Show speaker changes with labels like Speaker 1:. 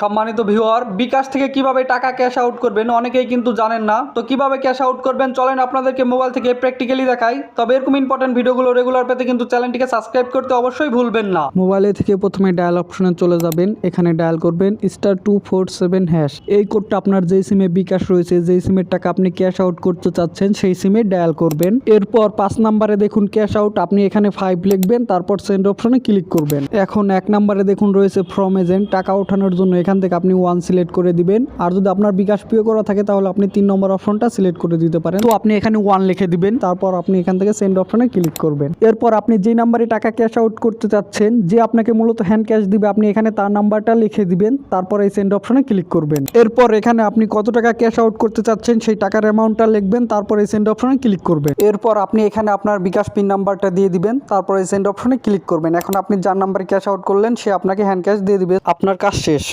Speaker 1: সম্মানিত ভিউয়ার, বিকাশ থেকে কীভাবে টাকা ক্যাশ আউট করবেন অনেকেই কিন্তু জানেন না। তো কীভাবে ক্যাশ আউট করবেন? চলেন আপনাদেরকে মোবাইল থেকে প্র্যাকটিক্যালি দেখাই। তবে এরকম ইম্পর্টেন্ট ভিডিওগুলো রেগুলার পেতে কিন্তু চ্যানেলটিকে সাবস্ক্রাইব করতে অবশ্যই ভুলবেন না।
Speaker 2: মোবাইলে থেকে প্রথমে ডায়াল অপশনে চলে যাবেন। এখানে ডায়াল করবেন star two four seven hash এই কোডটা আপনার যেই সিমে বিকাশ রয়েছে, যেই সিমের টাকা আপনি ক্যাশ আউট করতে চাচ্ছেন, সেই সিমে ডায়াল করবেন। এরপর পাঁচ নাম্বারে দেখুন ক্যাশ আউট আপনি এখানে ফাইভ লিখবেন, তারপর সেন্ড অপশনে ক্লিক করবেন। এখন এক নাম্বারে দেখুন রয়েছে ফ্রম এজেন্ট টাকা ওঠানোর জন্য এখান থেকে আপনি ওয়ান সিলেক্ট করে দিবেন। আর যদি আপনার বিকাশ প্রিয় করা থাকে তাহলে আপনি তিন নম্বর অপশনটা সিলেক্ট করে দিতে পারেন। তো আপনি এখানে ওয়ান লিখে দিবেন। তারপর আপনি এখান থেকে সেন্ড অপশনে ক্লিক করবেন। এরপর আপনি যে নাম্বারে টাকা ক্যাশ আউট করতে চাচ্ছেন যে আপনাকে মূলত হ্যান্ড ক্যাশ দিবে আপনি এখানে তার নাম্বারটা লিখে দিবেন। তারপর এই সেন্ড অপশনে ক্লিক করবেন। এরপর এখানে আপনি কত টাকা ক্যাশ আউট করতে চাচ্ছেন সেই টাকার অ্যামাউন্টটা লিখবেন। তারপর এই সেন্ড অপশনে ক্লিক করবেন। এরপর আপনি এখানে আপনার বিকাশ পিন নাম্বারটা দিয়ে দিবেন। তারপর এই সেন্ড অপশনে ক্লিক করবেন। এখন আপনি যার নাম্বারে ক্যাশ আউট করলেন সে আপনাকে হ্যান্ড ক্যাশ দিয়ে দিবে। আপনার কাজ শেষ।